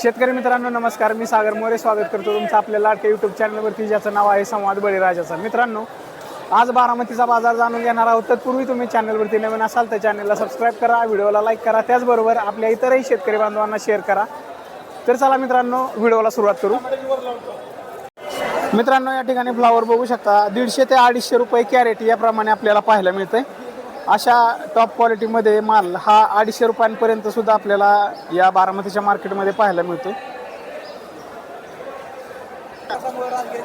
शेतकरी मित्रांनो नमस्कार. मी सागर मोरे. स्वागत करतो तुमचं आपल्या लाडक्या यूट्यूब चॅनलवरती ज्याचं नाव आहे संवाद बळीराजाचा. मित्रांनो आज बारामतीचा बाजार जाणून घेणार आहोत. तत्पूर्वी तुम्ही चॅनलवरती नवीन असाल तर चॅनलला सबस्क्राईब करा व्हिडिओला लाईक करा. त्याचबरोबर आपल्या इतरही शेतकरी बांधवांना शेअर करा. तर चला मित्रांनो व्हिडिओला सुरुवात करू. मित्रांनो या ठिकाणी फ्लावर बघू शकता. दीडशे ते अडीचशे रुपये कॅरेट याप्रमाणे आपल्याला पाहायला मिळतंय. अशा टॉप क्वालिटीमध्ये माल हा अडीचशे रुपयांपर्यंत सुद्धा आपल्याला या बारामतीच्या मार्केटमध्ये पाहायला मिळतो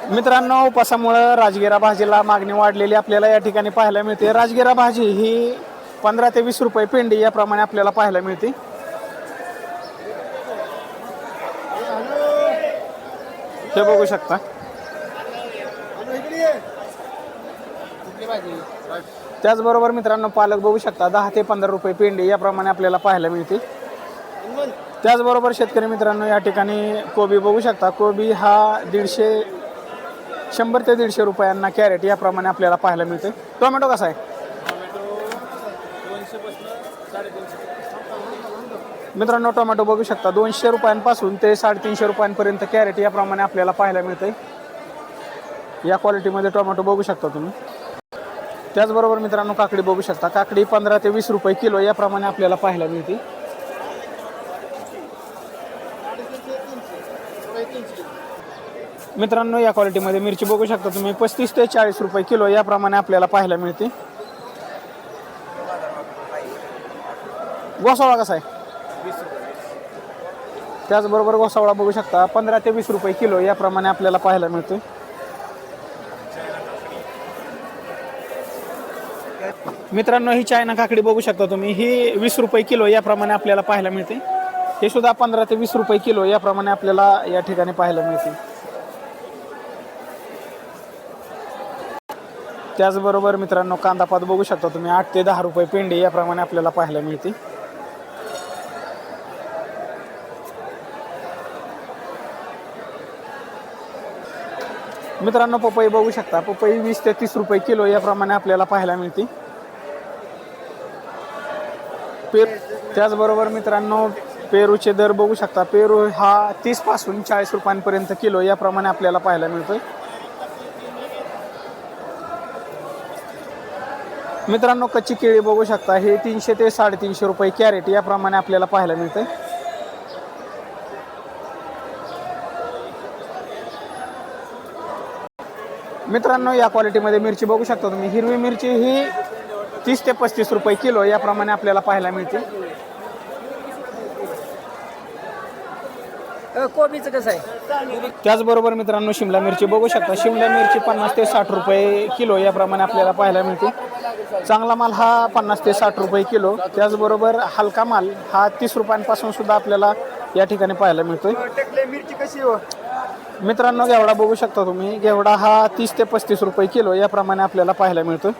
मित्रांनो उपासामुळं राजगिरा भाजीला मागणी वाढलेली आपल्याला या ठिकाणी पाहायला मिळते. राजगिरा भाजी ही पंधरा ते वीस रुपये पेंडी याप्रमाणे आपल्याला पाहायला मिळते. हे बघू शकता. त्याचबरोबर मित्रांनो पालक बघू शकता दहा ते पंधरा रुपये पेंडी याप्रमाणे आपल्याला पाहायला मिळते त्याचबरोबर शेतकरी मित्रांनो या ठिकाणी कोबी बघू शकता. कोबी हा दीडशे शंभर ते दीडशे रुपयांना कॅरेट याप्रमाणे आपल्याला पाहायला मिळते. टोमॅटो कसा आहे? मित्रांनो टोमॅटो बघू शकता. दोनशे रुपयांपासून ते साडेतीनशे रुपयांपर्यंत कॅरेट याप्रमाणे आपल्याला पाहायला मिळते या क्वालिटीमध्ये टोमॅटो बघू शकता तुम्ही. त्याचबरोबर मित्रांनो काकडी बघू शकता. काकडी पंधरा ते वीस रुपये किलो याप्रमाणे आपल्याला पाहायला मिळते. मित्रांनो या क्वालिटीमध्ये मिरची बघू शकता तुम्ही. पस्तीस ते चाळीस रुपये किलो याप्रमाणे आपल्याला पाहायला मिळते. गोसावळा कसा आहे? त्याचबरोबर गोसावळा बघू शकता. पंधरा ते वीस रुपये किलो याप्रमाणे आपल्याला पाहायला मिळते. मित्रांनो ही चायना काकडी बघू शकता तुम्ही. ही वीस रुपये किलो याप्रमाणे आपल्याला पाहायला मिळते. हे सुद्धा पंधरा ते वीस रुपये किलो याप्रमाणे आपल्याला या ठिकाणी पाहायला मिळते. त्याचबरोबर मित्रांनो कांदापात बघू शकता तुम्ही. आठ ते दहा रुपये पेंडी याप्रमाणे आपल्याला पाहायला मिळते. मित्रांनो पपई बघू शकता. पपई वीस ते तीस रुपये किलो याप्रमाणे आपल्याला पाहायला मिळते. पेर. त्याचबरोबर मित्रांनो पेरूचे दर बघू शकता. पेरू हा तीसपासून चाळीस रुपयांपर्यंत किलो याप्रमाणे आपल्याला पाहायला मिळतोय. मित्रांनो कच्ची केळी बघू शकता. हे तीनशे ते साडेतीनशे रुपये कॅरेट याप्रमाणे आपल्याला पाहायला मिळतंय. मित्रांनो या क्वालिटीमध्ये मिरची बघू शकता तुम्ही. हिरवी मिरची ही तीस ते पस्तीस रुपये किलो याप्रमाणे आपल्याला पाहायला मिळते. कोबीचं कसं आहे? त्याचबरोबर मित्रांनो शिमला मिरची बघू शकता. शिमला मिरची पन्नास ते साठ रुपये किलो याप्रमाणे आपल्याला पाहायला मिळते. चांगला माल हा पन्नास ते साठ रुपये किलो. त्याचबरोबर हलका माल हा तीस रुपयांपासून सुद्धा आपल्याला या ठिकाणी पाहायला मिळतोय. मिरची कशी हो? मित्रांनो घेवडा बघू शकता तुम्ही. घेवडा हा तीस ते पस्तीस रुपये किलो याप्रमाणे आपल्याला पाहायला मिळतोय.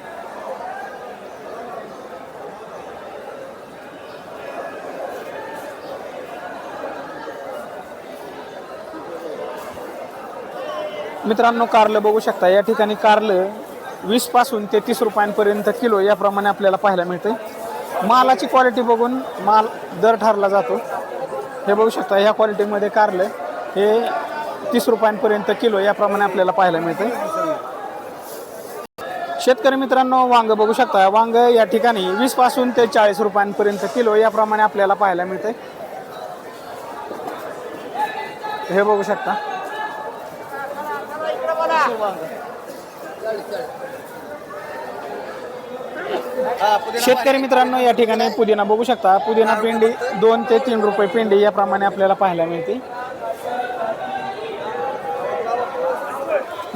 मित्रांनो कारलं बघू शकता. या ठिकाणी कारलं वीसपासून ते तीस रुपयांपर्यंत किलो याप्रमाणे आपल्याला पाहायला मिळते मालाची क्वालिटी बघून माल दर ठरला जातो. हे बघू शकता ह्या क्वालिटीमध्ये कारलं हे तीस रुपयांपर्यंत किलो याप्रमाणे आपल्याला पाहायला मिळते शेतकरी मित्रांनो वांग बघू शकता. वांग या ठिकाणी वीसपासून ते चाळीस रुपयांपर्यंत किलो याप्रमाणे आपल्याला पाहायला मिळते हे बघू शकता. शेतकरी मित्रांनो या ठिकाणी पुदिना बघू शकता. पुदिना पेंडी दोन ते तीन रुपये पेंडी याप्रमाणे आपल्याला पाहायला मिळते.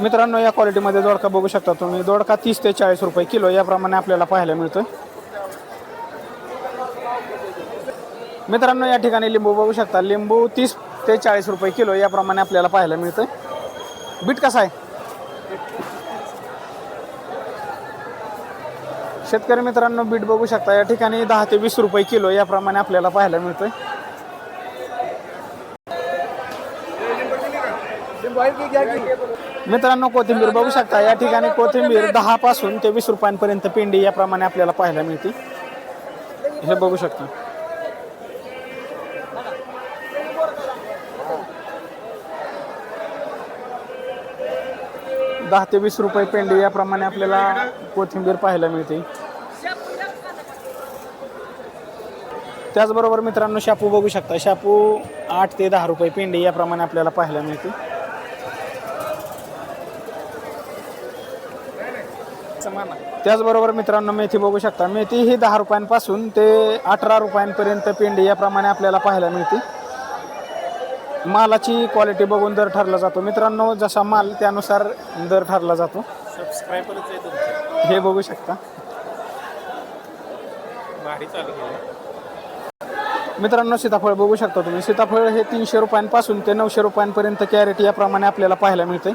मित्रांनो या क्वालिटीमध्ये दोडका बघू शकता तुम्ही. दोडका तीस ते चाळीस रुपये किलो याप्रमाणे आपल्याला पाहायला मिळतोय. मित्रांनो या ठिकाणी लिंबू बघू शकता. लिंबू तीस ते चाळीस रुपये किलो याप्रमाणे आपल्याला पाहायला मिळतोय. बीट कसा आहे? शेतकरी मित्रांनो बीट बघू शकता या ठिकाणी दहा ते वीस रुपये किलो याप्रमाणे आपल्याला पाहायला मिळतोय. मित्रांनो कोथिंबीर बघू शकता या ठिकाणी कोथिंबीर दहा पासून ते वीस रुपयांपर्यंत पिंडी याप्रमाणे आपल्याला पाहायला मिळते. हे बघू शकता. दहा ते वीस रुपये पेंडी याप्रमाणे आपल्याला कोथिंबीर पाहायला मिळते. त्याचबरोबर मित्रांनो शापू बघू शकता. शापू आठ ते दहा रुपये पेंडी याप्रमाणे आपल्याला पाहायला मिळते. त्याचबरोबर मित्रांनो मेथी बघू शकता. मेथी ही दहा रुपयांपासून ते अठरा रुपयांपर्यंत पेंडी याप्रमाणे आपल्याला पाहायला मिळते. मालाची क्वालिटी बघून दर ठरला जातो. मित्रांनो जसा माल त्यानुसार दर ठरला जातो. हे बघू शकता. मित्रांनो सीताफळ बघू शकता तुम्ही. सीताफळ हे तीनशे रुपयांपासून ते नऊशे रुपयांपर्यंत कॅरेट याप्रमाणे आपल्याला पाहायला मिळते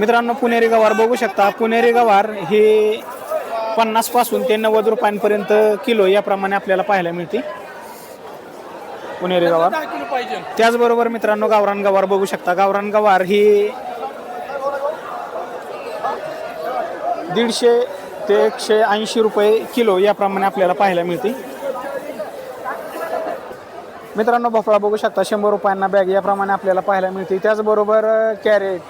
मित्रांनो पुणेरी गवार बघू शकता. पुणेरी गवार हे पन्नासपासून ते नव्वद रुपयांपर्यंत किलो याप्रमाणे आपल्याला पाहायला मिळते. पुणेरी गवार. त्याचबरोबर मित्रांनो गावरान गवार बघू शकता. गावरान गवार ही दीडशे ते एकशे ऐंशी रुपये किलो याप्रमाणे आपल्याला पाहायला मिळते. मित्रांनो भोपळा बघू शकता. शंभर रुपयांना बॅग याप्रमाणे आपल्याला पाहायला मिळते त्याचबरोबर कॅरेट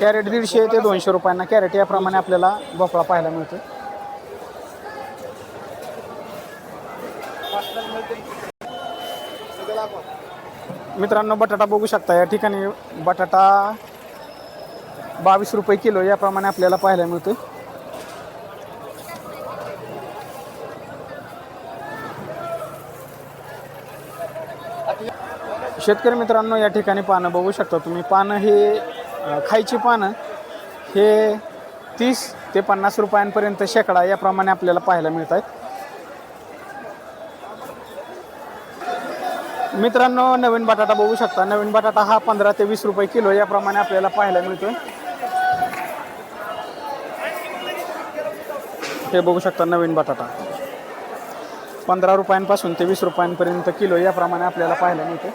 कॅरेट दीडशे ते दोनशे रुपयांना कॅरेट याप्रमाणे आपल्याला भोपळा पाहायला मिळतो मित्रांनो बटाटा बघू शकता. या ठिकाणी बटाटा बावीस रुपये किलो याप्रमाणे आपल्याला पाहायला मिळतो शेतकरी मित्रांनो या ठिकाणी पानं बघू शकता तुम्ही. पानं हे खायची पानं हे तीस ते पन्नास रुपयांपर्यंत शेकडा याप्रमाणे आपल्याला पाहायला मिळत आहेत मित्रांनो नवीन बटाटा बघू शकता. नवीन बटाटा हा पंधरा ते वीस रुपये किलो याप्रमाणे आपल्याला पाहायला मिळतोय. हे बघू शकता नवीन बटाटा. पंधरा रुपयांपासून ते वीस रुपयांपर्यंत किलो याप्रमाणे आपल्याला पाहायला मिळते.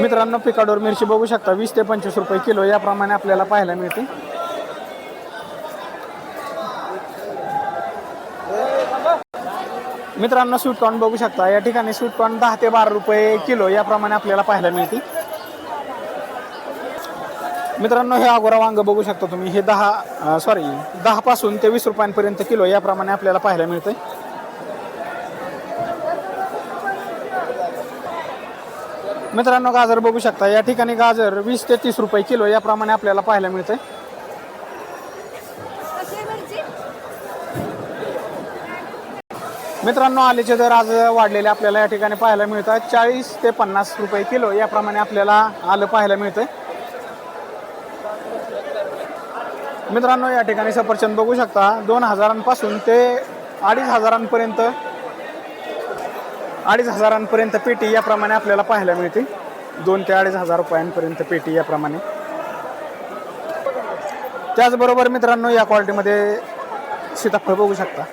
मित्रांनो पिकाडोर मिरची बघू शकता वीस ते पंचवीस रुपये किलो याप्रमाणे आपल्याला पाहायला मिळते. मित्रांनो स्वीट कॉर्न बघू शकता. या ठिकाणी स्वीट कॉर्न दहा ते बारा रुपये किलो याप्रमाणे आपल्याला पाहायला मिळते. मित्रांनो हे अगोरा वांग बघू शकता तुम्ही. हे दहा सॉरी दहा पासून ते वीस रुपयांपर्यंत किलो याप्रमाणे आपल्याला पाहायला मिळते मित्रांनो गाजर बघू शकता. या ठिकाणी गाजर वीस ते तीस रुपये किलो याप्रमाणे आपल्याला पाहायला मिळतंय. मित्रांनो आलेचे दर आज वाढलेले आपल्याला या ठिकाणी पाहायला मिळतात. चाळीस ते पन्नास रुपये किलो याप्रमाणे आपल्याला आलं पाहायला मिळतंय. मित्रांनो या ठिकाणी सफरचंद बघू शकता. दोन हजारांपासून ते अडीच हजारांपर्यंत अडीच हजारांपर्यंत पेटी याप्रमाणे आपल्याला पाहायला मिळते दोन ते अडीच हजार रुपयांपर्यंत पेटी याप्रमाणे. त्याचबरोबर मित्रांनो या क्वालिटीमध्ये सीताफळ बघू शकता.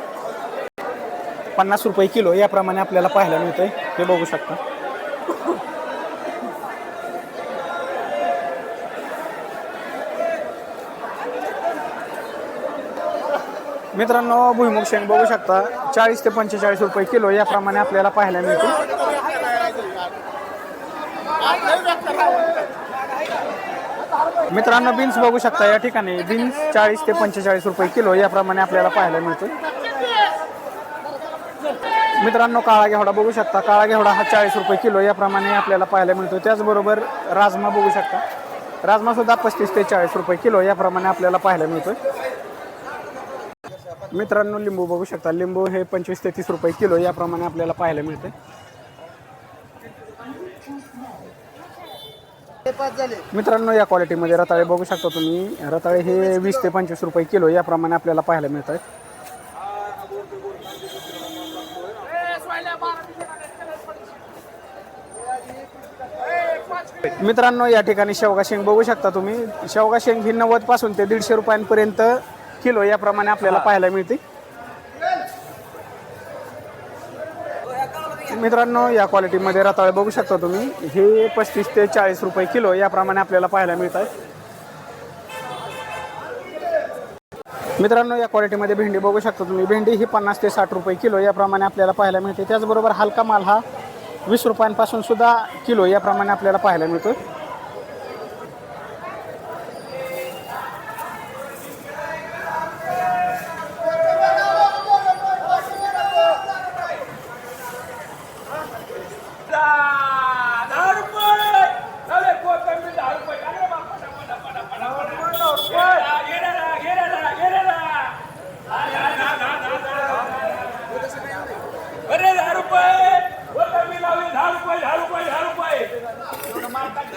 पन्नास रुपये किलो याप्रमाणे आपल्याला पाहायला मिळते हे बघू शकता. मित्रांनो भुईमुग शेंग बघू शकता. चाळीस ते पंचेचाळीस रुपये किलो याप्रमाणे आपल्याला पाहायला मिळतो मित्रांनो बीन्स बघू शकता या ठिकाणी. बीन्स चाळीस ते पंचेचाळीस रुपये किलो याप्रमाणे आपल्याला पाहायला मिळतो मित्रांनो काळा घेवडा बघू शकता. काळा घेवडा हा चाळीस रुपये किलो याप्रमाणे आपल्याला पाहायला मिळतो त्याचबरोबर राजमा बघू शकता. राजमा सुद्धा पस्तीस ते चाळीस रुपये किलो याप्रमाणे आपल्याला पाहायला मिळतोय. मित्रांनो लिंबू बघू शकता. लिंबू हे पंचवीस ते तीस रुपये किलो याप्रमाणे आपल्याला पाहायला मिळते. मित्रांनो या क्वालिटीमध्ये रताळे बघू शकता तुम्ही. रताळे हे वीस ते पंचवीस रुपये किलो याप्रमाणे आपल्याला पाहायला मिळत आहेत मित्रांनो या ठिकाणी शेवगा शेंग बघू शकता तुम्ही. शेवगा शेंग ही नव्वदपासून ते दीडशे रुपयांपर्यंत किलो याप्रमाणे आपल्याला पाहायला मिळते. मित्रांनो या क्वालिटीमध्ये रताळे बघू शकता तुम्ही. हे पस्तीस ते चाळीस रुपये किलो याप्रमाणे आपल्याला पाहायला मिळत आहे मित्रांनो या क्वालिटीमध्ये भेंडी बघू शकता तुम्ही. भेंडी ही पन्नास ते साठ रुपये किलो याप्रमाणे आपल्याला पाहायला मिळते. त्याचबरोबर हलका माल हा वीस रुपयांपासून सुद्धा किलो याप्रमाणे आपल्याला पाहायला मिळतो अरे दहा रुपये वर कमी लावली दहा रुपये दहा रुपये दहा रुपये